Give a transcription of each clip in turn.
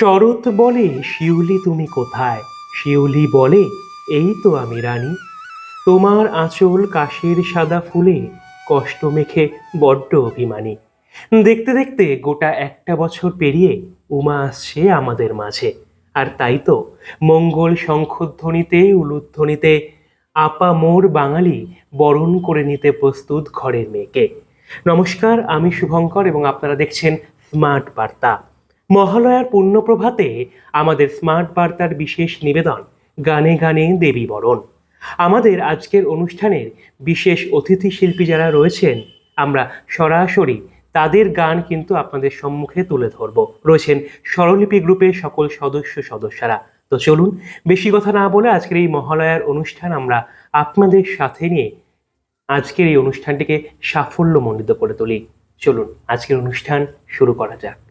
শরৎ বলে, শিউলি তুমি কোথায়? শিউলি বলে, এই তো আমি রানী। তোমার আঁচল কাশের সাদা ফুলে, কষ্ট মেখে বড্ড অভিমানী। দেখতে দেখতে গোটা একটা বছর পেরিয়ে উমা আসছে আমাদের মাঝে। আর তাই তো মঙ্গল শঙ্খধ্বনিতে, উলুধ্বনিতে আপা মোর বাঙালি বরণ করে নিতে প্রস্তুত ঘরের মেয়েকে। নমস্কার, আমি শুভঙ্কর এবং আপনারা দেখছেন স্মার্ট বার্তা। মহালয়ার পুণ্যপ্রভাতে আমাদের স্মার্ট বার্তার বিশেষ নিবেদন, গানে গানে দেবী বরণ। আমাদের আজকের অনুষ্ঠানের বিশেষ অতিথি শিল্পী যারা রয়েছেন, আমরা সরাসরি তাদের গান কিন্তু আপনাদের সম্মুখে তুলে ধরব। রয়েছেন স্বরলিপি গ্রুপের সকল সদস্য সদস্যরা। তো চলুন, বেশি কথা না বলে আজকের এই মহালয়ার অনুষ্ঠান আমরা আপনাদের সাথে নিয়ে আজকের এই অনুষ্ঠানটিকে সাফল্যমণ্ডিত করে তুলি। চলুন, আজকের অনুষ্ঠান শুরু করা যাক।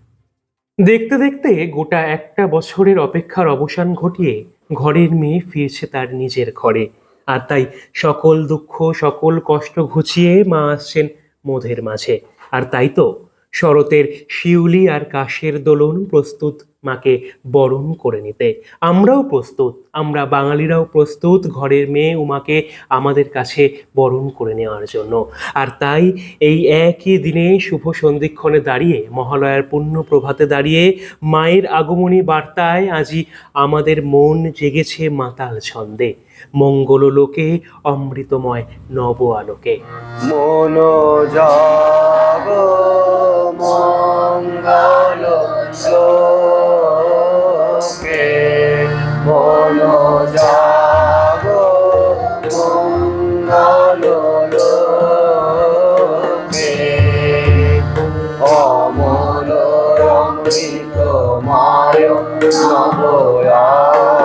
দেখতে দেখতে গোটা একটা বছরের অপেক্ষার অবসান ঘটিয়ে ঘরের মেয়ে ফিরছে তার নিজের ঘরে। আর তাই সকল দুঃখ, সকল কষ্ট ঘুচিয়ে মা আসছেন মোধের মাঝে। আর তাই তো শরতের শিউলি আর কাশের দোলন প্রস্তুত মাকে বরণ করে নিতে। আমরাও প্রস্তুত, আমরা বাঙালিরাও প্রস্তুত ঘরের মেয়ে উমাকে আমাদের কাছে বরণ করে নেওয়ার জন্য। আর তাই এই একই দিনে শুভ সন্ধিক্ষণে দাঁড়িয়ে, মহালয়ার পুণ্য প্রভাতে দাঁড়িয়ে মায়ের আগমনী বার্তায় আজই আমাদের মন জেগেছে মাতাল ছন্দে। মঙ্গল লোকে, অমৃতময় নব আলোকে। মন মঙ্গল লোকে মন যাব মঙ্গল লোকে অমল অমৃত মায় নবয়ানোকে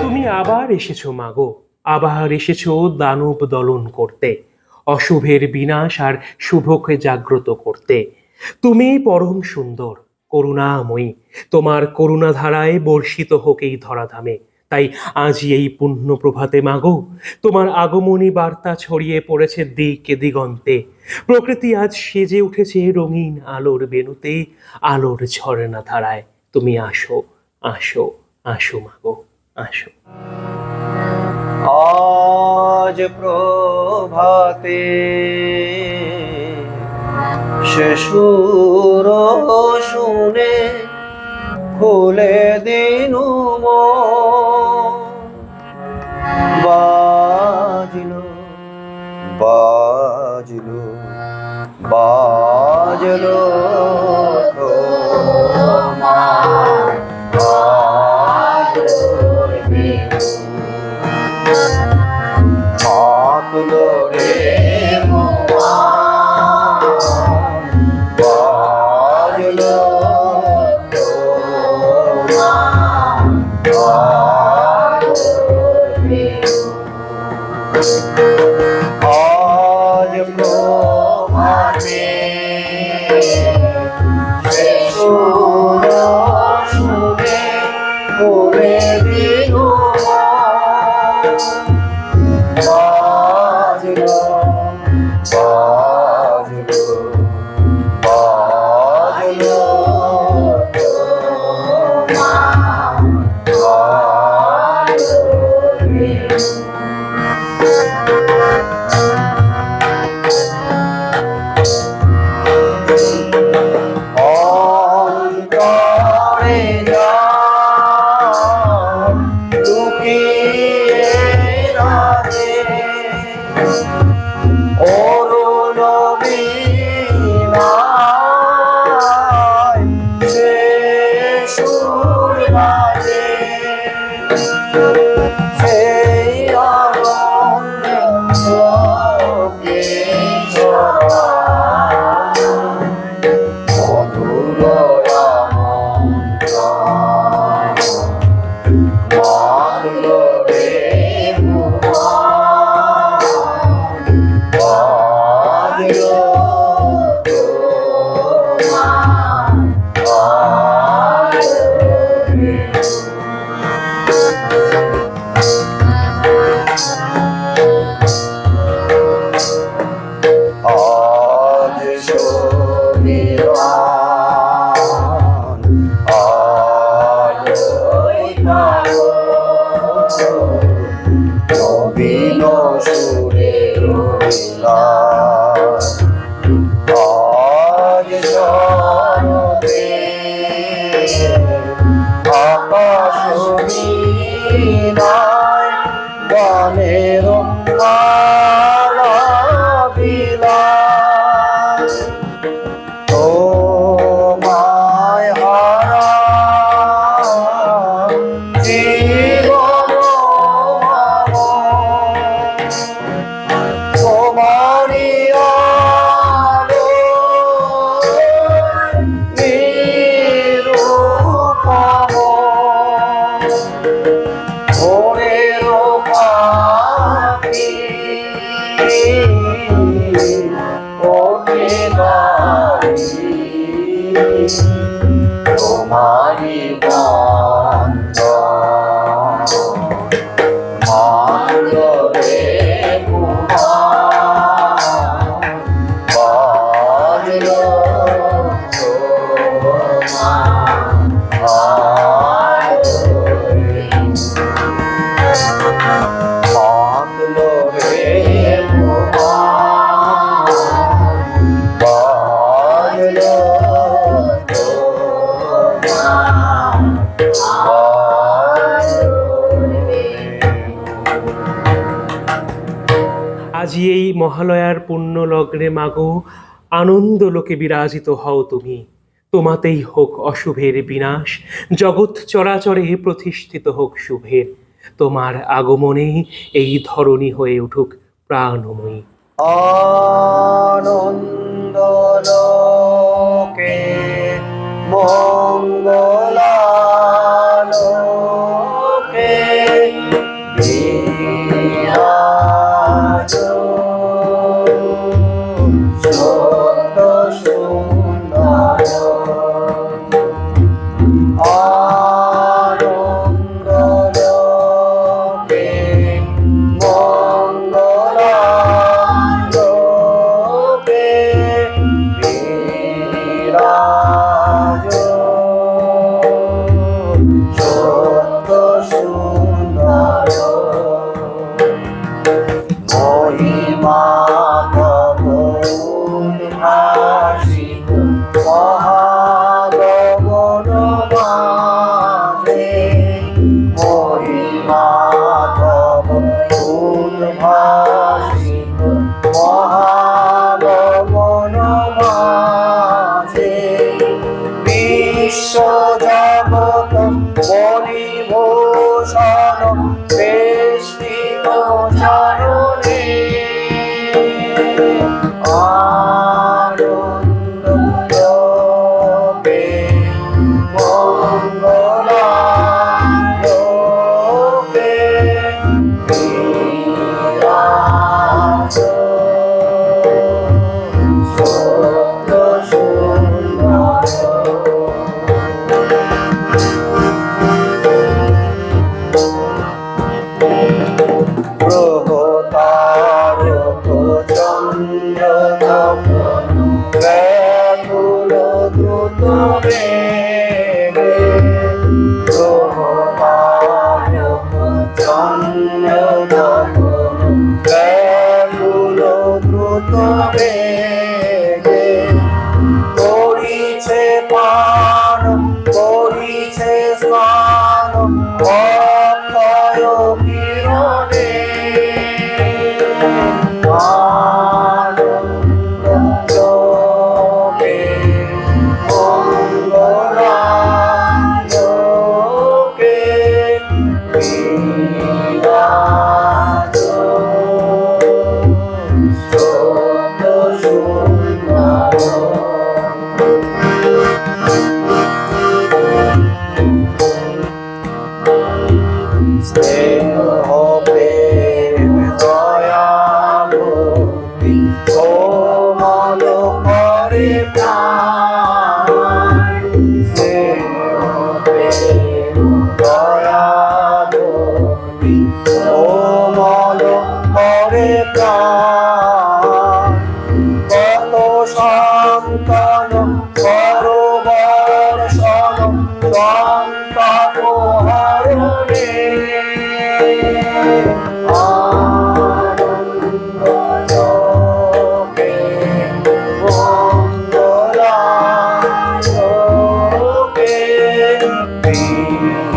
তুমি আবার এসেছ, মাগো। আবার এসেছ দানব দলন করতে, অশুভের বিনাশ আর শুভকে জাগ্রত করতে। তুমি পরম সুন্দর, করুণাময়ী। তোমার করুণা ধারায় বর্ষিত হোক এই ধরাধামে। তাই আজই এই পুণ্য প্রভাতে মাগো। তোমার আগমনী বার্তা ছড়িয়ে পড়েছে দিকে দিগন্তে। প্রকৃতি আজ সেজে উঠেছে রঙিন আলোর বেনুতে আলোর ঝর্ণা ধারায়। তুমি আসো আসো আসো মাগো, আসো। আজ প্রভাতে শেষুর শুনে খুলে দিন বাজিল বাজিল বাজল পাতলো রে। ஆண்டுலோ মহালয়ার পুণ্য লগ্নে মাগো আনন্দ লোকে বিরাজিত হও তুমি। তোমাতেই হোক অশুভের বিনাশ, জগৎ চরাচরে প্রতিষ্ঠিত হোক শুভের তোমার আগমনে এই ধরণী হয়ে উঠুক প্রাণময়ী। আনন্দ লোকে স্নেহ rainha.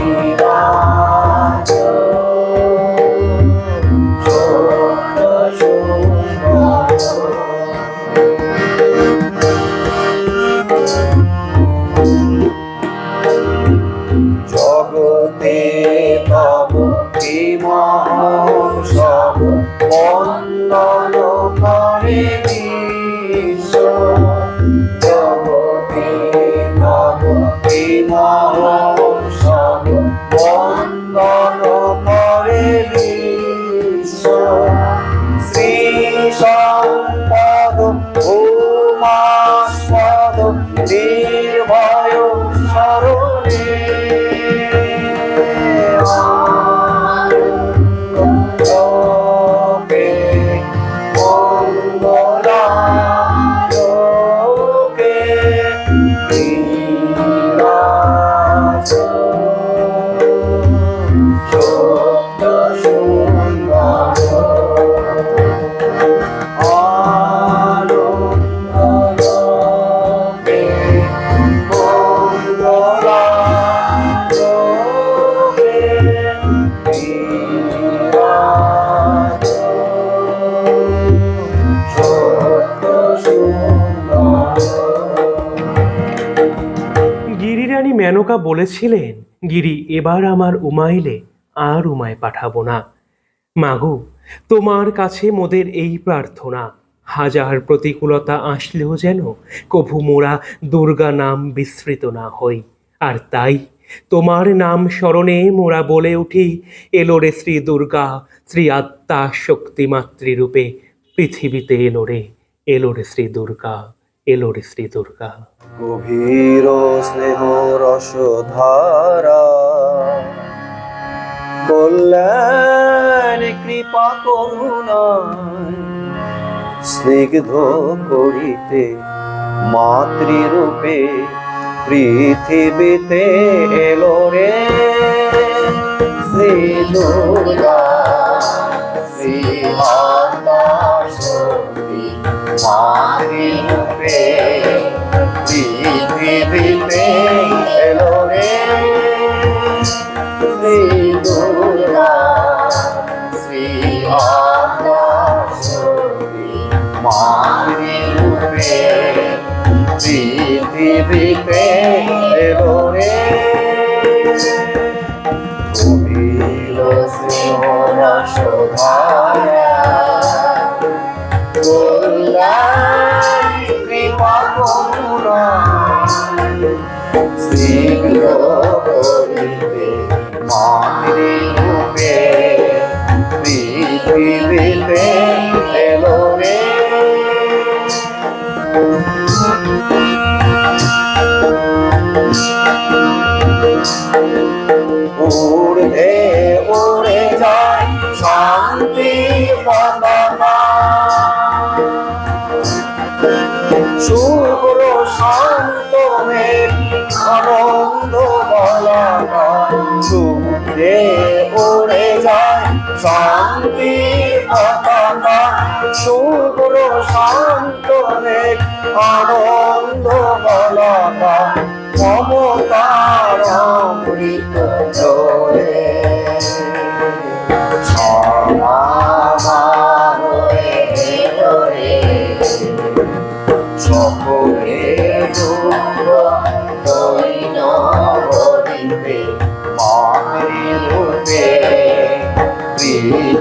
মেনকা বলেছিলেন, গিরি, এবার আমার উমাইলে আর উমায় পাঠাবো না। মাগো, তোমার কাছে মোদের এই প্রার্থনা, হাজার প্রতিকূলতা আসলেও যেন কভু মোরা দুর্গা নাম বিস্মৃত না হই। আর তাই তোমার নাম স্মরণে মোরা বলে উঠি, এলো রে শ্রী দুর্গা, শ্রী আত্মা শক্তি মাতৃরূপে পৃথিবীতে এলো রে এলো রে শ্রী দুর্গা, এলো রে শ্রী দুর্গা। গভীর স্নেহ রসধারা কল্যাণ কৃপা করুণা স্নিগ্ধ করিতে মাতৃরূপে পৃথিবীতে এলো রে। শ্রী দুর্গা শ্রী মাতৃরূপে যায় শান্তির পতাকা শুভ্র শান্ত আনন্দ বলা মমতার অমৃত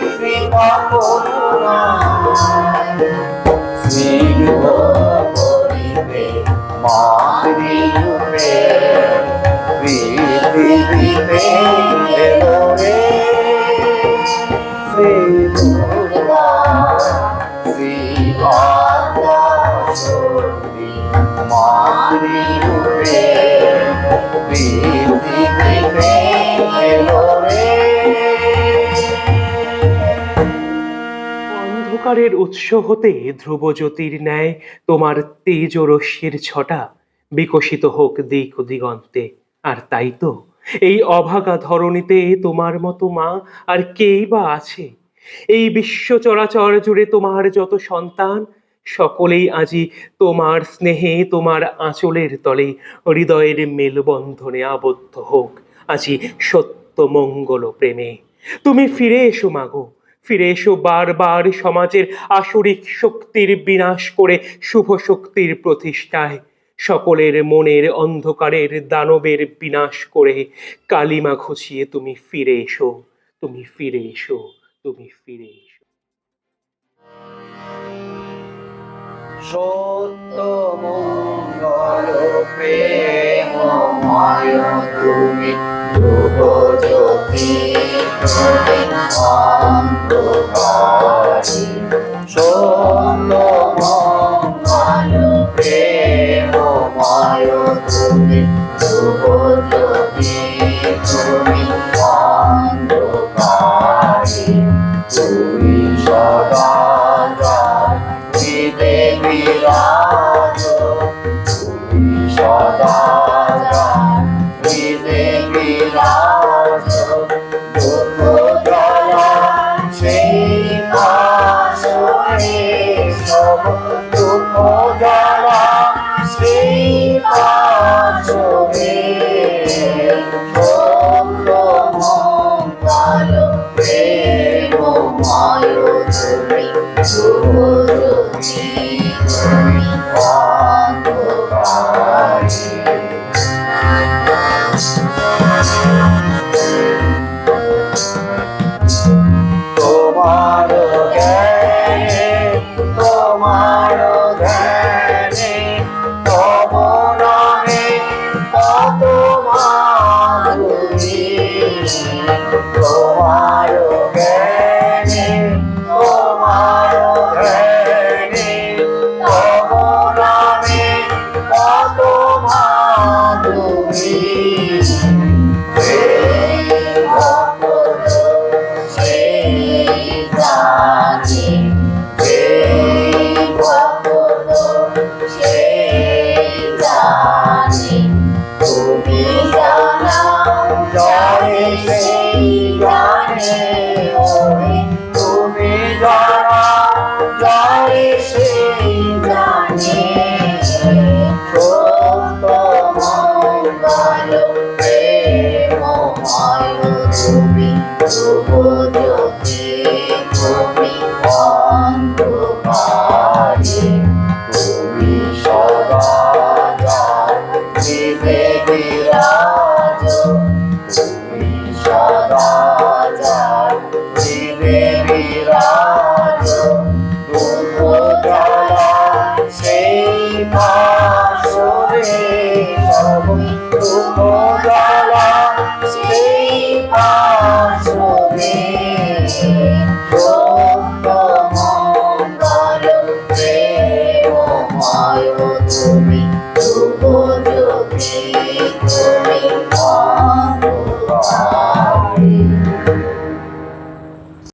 কৃপা করুণা মাতৃরূপে অন্ধকারের উৎস হতে ধ্রুবজ্যোতির ন্যায় তোমার তেজরশ্মির ছটা বিকশিত হোক দিক দিগন্তে। আর তাই তো এই অভাগা ধরণীতে তোমার মতো মা আর কেই বা আছে। এই বিশ্ব চরাচর জুড়ে তোমার যত সন্তান, সকলেই আজি তোমার স্নেহে তোমার আঁচলের তলে হৃদয়ের মেলবন্ধনে আবদ্ধ হোক। আজি সত্য মঙ্গল প্রেমে তুমি ফিরে এসো মাগো ফিরে এসো বারবার সমাজের আসরিক শক্তির বিনাশ করে শুভ শক্তির প্রতিষ্ঠায়। সকলের মনের অন্ধকারের দানবের বিনাশ করে কালিমা ঘুচিয়ে তুমি ফিরে এসো, তুমি ফিরে এসো, তুমি ফিরে এসো। সত্য মঙ্গল তুমি তুমি